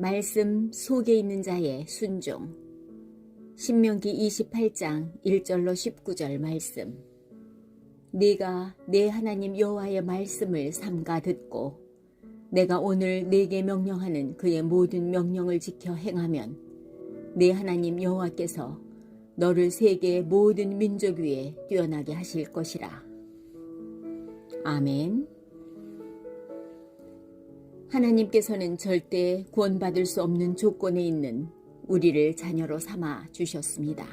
말씀 속에 있는 자의 순종. 신명기 28장 1절로 19절 말씀. 네가 내 하나님 여호와의 말씀을 삼가 듣고 내가 오늘 네게 명령하는 그의 모든 명령을 지켜 행하면 네 하나님 여호와께서 너를 세계의 모든 민족 위에 뛰어나게 하실 것이라. 아멘. 하나님께서는 절대 구원받을 수 없는 조건에 있는 우리를 자녀로 삼아 주셨습니다.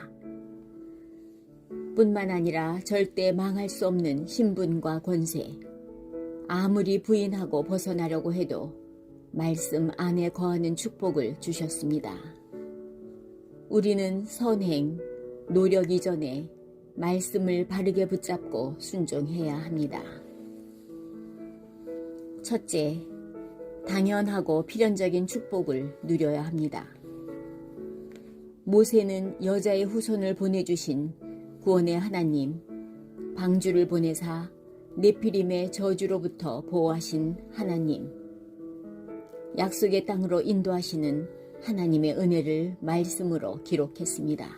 뿐만 아니라 절대 망할 수 없는 신분과 권세, 아무리 부인하고 벗어나려고 해도 말씀 안에 거하는 축복을 주셨습니다. 우리는 선행, 노력 이전에 말씀을 바르게 붙잡고 순종해야 합니다. 첫째, 당연하고 필연적인 축복을 누려야 합니다. 모세는 여자의 후손을 보내주신 구원의 하나님, 방주를 보내사 네피림의 저주로부터 보호하신 하나님, 약속의 땅으로 인도하시는 하나님의 은혜를 말씀으로 기록했습니다.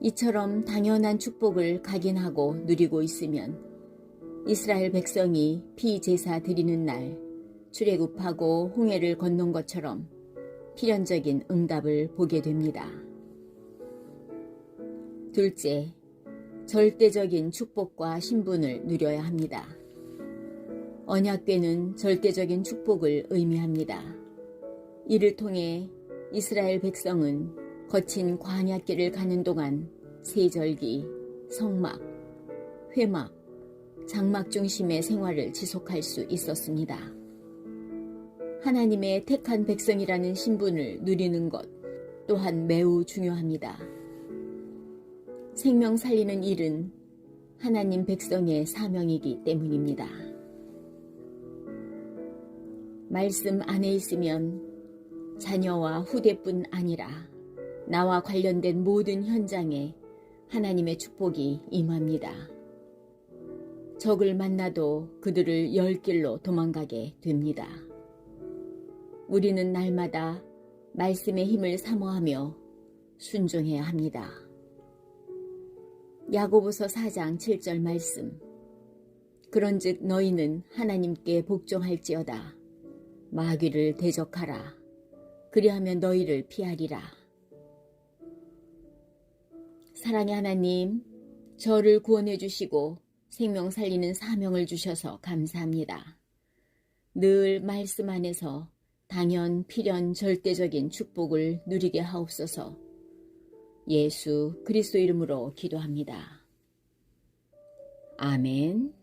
이처럼 당연한 축복을 각인하고 누리고 있으면 이스라엘 백성이 피제사 드리는 날 출애굽하고 홍해를 건넌 것처럼 필연적인 응답을 보게 됩니다. 둘째, 절대적인 축복과 신분을 누려야 합니다. 언약궤는 절대적인 축복을 의미합니다. 이를 통해 이스라엘 백성은 거친 광야길을 가는 동안 세절기, 성막, 회막, 장막 중심의 생활을 지속할 수 있었습니다. 하나님의 택한 백성이라는 신분을 누리는 것 또한 매우 중요합니다. 생명 살리는 일은 하나님 백성의 사명이기 때문입니다. 말씀 안에 있으면 자녀와 후대뿐 아니라 나와 관련된 모든 현장에 하나님의 축복이 임합니다. 적을 만나도 그들을 열 길로 도망가게 됩니다. 우리는 날마다 말씀의 힘을 사모하며 순종해야 합니다. 야고보서 4장 7절 말씀 그런즉 너희는 하나님께 복종할지어다 마귀를 대적하라 그리하면 너희를 피하리라 사랑의 하나님 저를 구원해 주시고 생명 살리는 사명을 주셔서 감사합니다. 늘 말씀 안에서 당연 필연 절대적인 축복을 누리게 하옵소서. 예수 그리스도 이름으로 기도합니다. 아멘.